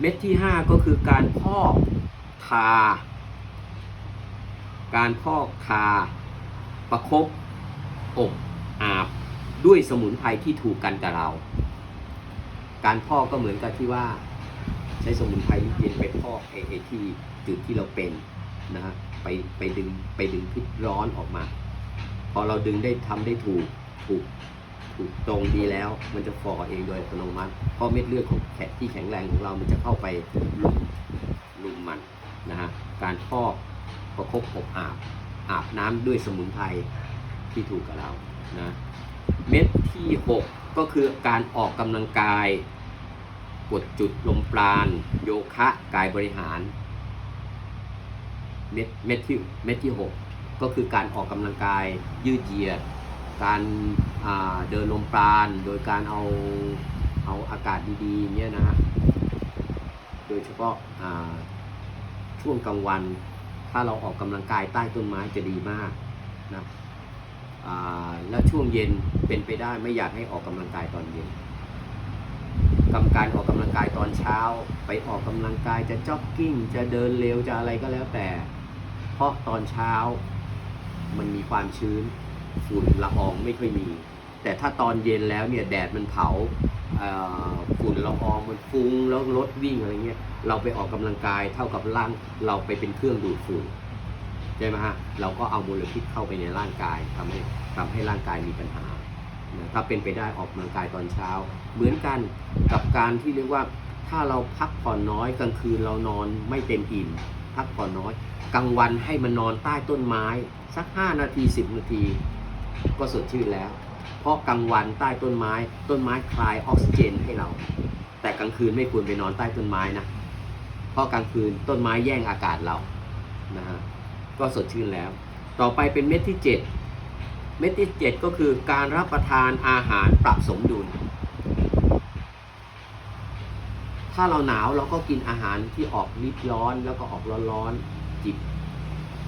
เม็ดที่ 5 ก็คือการพอกทา การพอกทา ประคบอบอาบด้วยสมุนไพรที่ถูกกันกับเรา การพอกก็เหมือนกับที่ว่า ใช้สมุนไพรเย็นไปพอกไอ้ไอที่จุดที่เราเป็นนะฮะไปไปดึงไปดึงพิษร้อนออกมา พอเราดึงได้ทำได้ถูกถูก ถูกตรงดีแล้ว มันจะฟอเองโดยอัตโนมัติเพราะเม็ดเลือดของแขกที่แข็งแรงของเรามันจะเข้าไปลุมลุมมันนะฮะการพอกประคบอบอาบอาบน้ำด้วยสมุนไพรที่ถูกกับเรานะเม็ดที่ 6 ก็คือการออกกำลังกายกดจุดลมปราณ โยคะกายบริหาร เม็ดเม็ดที่เม็ดที่ 6 ก็คือการออกกำลังกายยืดเยียด การาเดินลมปราณ โดยการเอาเอาอากาศดีๆเนี่ยนะฮะโดยเฉพาะาช่วงกลางวัน ถ้าเราออกกำลังกายใต้ต้นไม้จะดีมากนะแล้วช่วงเย็นเป็นไปได้ไม่อยากให้ออกกำลังกายตอนเย็นกำการออกกำลังกายตอนเช้า ไปออกกำลังกายจะจ็อกกิ้งจะเดินเร็วจะอะไรก็แล้วแต่ เพราะตอนเช้ามันมีความชื้น ฝุ่นละอองไม่ค่อยมี แต่ถ้าตอนเย็นแล้วเนี่ยแดดมันเผาฝุ่นละอองมันฟุ้งแล้วรถวิ่งอะไรเงี้ยเราไปออกกำลังกายเท่ากับร่างเราไปเป็นเครื่องดูดฝุ่นใช่ไหมฮะเราก็เอามลพิษเข้าไปในร่างกายทำให้ทำให้ร่างกายมีปัญหาถ้าเป็นไปได้ออกกำลังกายตอนเช้า เหมือนกันกับการที่เรียกว่าถ้าเราพักผ่อนน้อยกลางคืนเรานอนไม่เต็มอิ่มพักผ่อนน้อยกลางวันให้มันนอนใต้ต้นไม้ สัก 5 นาที 10 นาที ก็สดชื่นแล้ว เพราะกลางวันใต้ต้นไม้ ต้นไม้คลายออกซิเจนให้เรา แต่กลางคืนไม่ควรไปนอนใต้ต้นไม้นะ เพราะกลางคืนต้นไม้แย่งอากาศเรา นะฮะ ก็สดชื่นแล้ว ต่อไปเป็นเม็ดที่ 7 เม็ดที่ 7 ก็คือการรับประทานอาหารปรับสมดุล ถ้าเราหนาวเราก็กินอาหารที่ออกริดร้อนแล้วก็ออกร้อนๆจิบ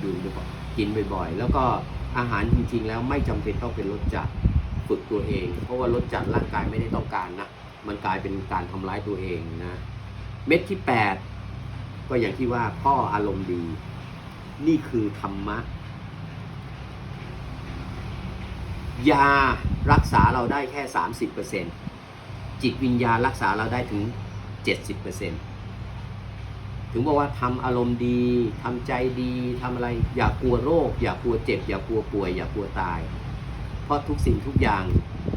ดื่มบ่อยกินบ่อยๆ แล้วก็ อาหารจริง ๆ แล้วไม่จำเป็นต้องเป็นรสจัดฝึกตัวเอง เพราะว่ารสจัดร่างกายไม่ได้ต้องการนะมันกลายเป็นการทำร้ายตัวเองนะเม็ดที่ 8 ก็อย่างที่ว่าพ่ออารมณ์ดี นี่คือธรรมะยารักษาเราได้แค่ 30%จิตวิญญาณรักษาเราได้ถึง 70% ถึงบอกว่าทำอารมณ์ดีทำใจดีทำอะไร อย่ากลัวโรค อย่ากลัวเจ็บ อย่ากลัวป่วย อย่ากลัวตาย เพราะทุกสิ่งทุกอย่าง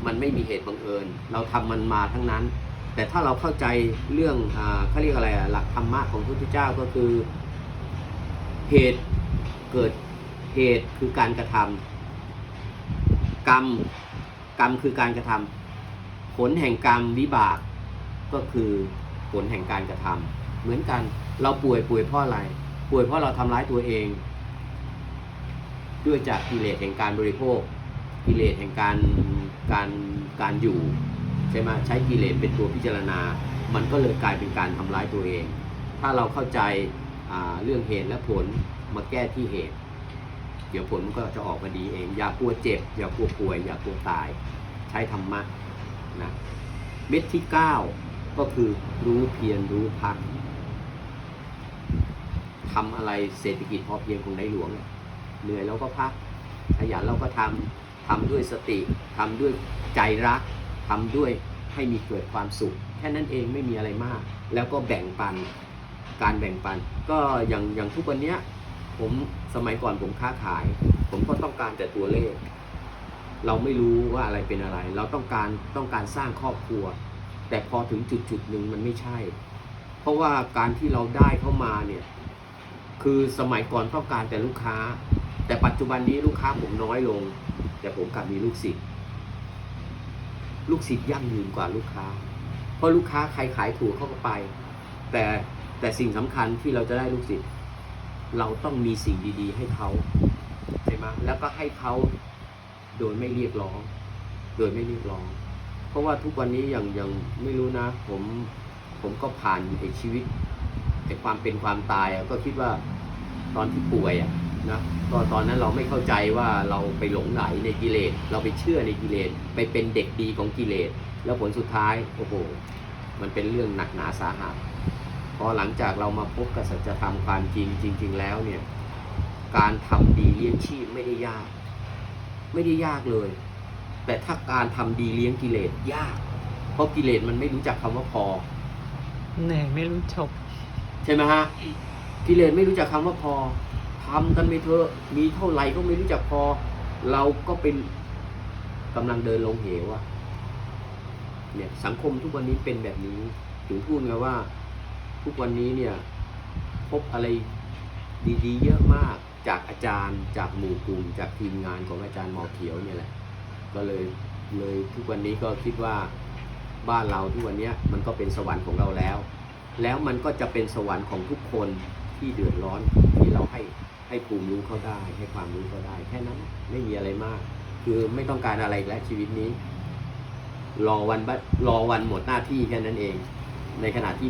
มันไม่มีเหตุบังเอิญ เราทำมันมาทั้งนั้น แต่ถ้าเราเข้าใจเรื่องอาเขาเรียกอะไรอะหลักธรรมะของพระพุทธเจ้าก็คือ เหตุเกิดเหตุคือการกระทำกรรมกรรมคือการกระทำผลแห่งกรรมวิบากก็คือผลแห่งการกระทำ เหมือนกัน เราป่วยป่วยเพราะอะไร ป่วยเพราะเราทำร้ายตัวเอง ด้วยจากกิเลสแห่งการบริโภค กิเลสแห่งการการการอยู่ใช่ไหมใช้กิเลสเป็นตัวพิจารณา มันก็เลยกลายเป็นการทำร้ายตัวเอง ถ้าเราเข้าใจเรื่องเหตุและผลมาแก้ที่เหตุ เดี๋ยวผลมันก็จะออกมาดีเอง อย่ากลัวเจ็บ อย่ากลัวป่วย อย่ากลัวตาย ใช้ธรรมะนะเม็ดที่ 9 ก็คือรู้เพียรรู้พัก ทำอะไรเศรษฐกิจพอเพียงของในหลวงเนี่ยเหนื่อยเราก็พักขยันเราก็ทำทำด้วยสติทำด้วยใจรักทำด้วยให้มีเกิดความสุข แค่นั้นเองไม่มีอะไรมาก แล้วก็แบ่งปันการแบ่งปัน ก็อย่างอย่างทุกวันเนี้ยผมสมัยก่อนผมค้าขาย ผมก็ต้องการแต่ตัวเลข เราไม่รู้ว่าอะไรเป็นอะไร เราต้องการต้องการสร้างครอบครัว แต่พอถึงจุดจุดหนึ่งมันไม่ใช่ เพราะว่าการที่เราได้เข้ามาเนี่ย คือสมัยก่อนต้องการแต่ลูกค้า แต่ปัจจุบันนี้ลูกค้าผมน้อยลง แต่ผมกลับมีลูกศิษย์ลูกศิษย์ยั่งยืนกว่าลูกค้า เพราะลูกค้าใครขายถูกเขาก็ไป แต่แต่สิ่งสำคัญที่เราจะได้ลูกศิษย์เราต้องมีสิ่งดีๆ ให้เขาใช่ไหมแล้วก็ให้เขาโดยไม่เรียกร้อง โดยไม่เรียกร้อง เพราะว่าทุกวันนี้อย่างอย่างไม่รู้นะ ผมผมก็ผ่านไอ้ชีวิตไอ้ความเป็นความตายก็คิดว่า ตอนที่ป่วยอะนะก็ตอนนั้นเราไม่เข้าใจว่าเราไปหลงไหลในกิเลสเราไปเชื่อในกิเลสไปเป็นเด็กดีของกิเลสแล้วผลสุดท้ายโอ้โหมันเป็นเรื่องหนักหนาสาหัสพอหลังจากเรามาพบกับสัจธรรมความจริงจริง ๆ แล้วเนี่ยการทำดีเลี้ยงชีพไม่ได้ยาก ไม่ได้ยากเลย แต่ถ้าการทำดีเลี้ยงกิเลสยาก เพราะกิเลสมันไม่รู้จักคำว่าพอเหนื่อยไม่รู้จบใช่ไหมฮะ กิเลสไม่รู้จักคำว่าพอทำกันไปเถอะมีเท่าไหร่ก็ไม่รู้จักพอ เราก็เป็นกำลังเดินลงเหวอะเนี่ยสังคมทุกวันนี้เป็นแบบนี้ถึงพูดไงว่า ทุกวันนี้เนี่ยพบอะไรดีๆ เยอะมากจากอาจารย์ จากหมู่กลุ่มจากทีมงานของอาจารย์หมอเขียวเนี่ยแหละ ก็เลยเลยทุกวันนี้ก็คิดว่าบ้านเราทุกวันนี้มันก็เป็นสวรรค์ของเราแล้ว แล้วมันก็จะเป็นสวรรค์ของทุกคน ที่เดือดร้อนที่เราให้ให้ภูมิรู้เขาได้ ให้ความรู้เขาได้ แค่นั้นไม่มีอะไรมาก คือไม่ต้องการอะไรแล้วชีวิตนี้ รอวันบัดรอวันหมดหน้าที่แค่นั้นเอง ในขณะที่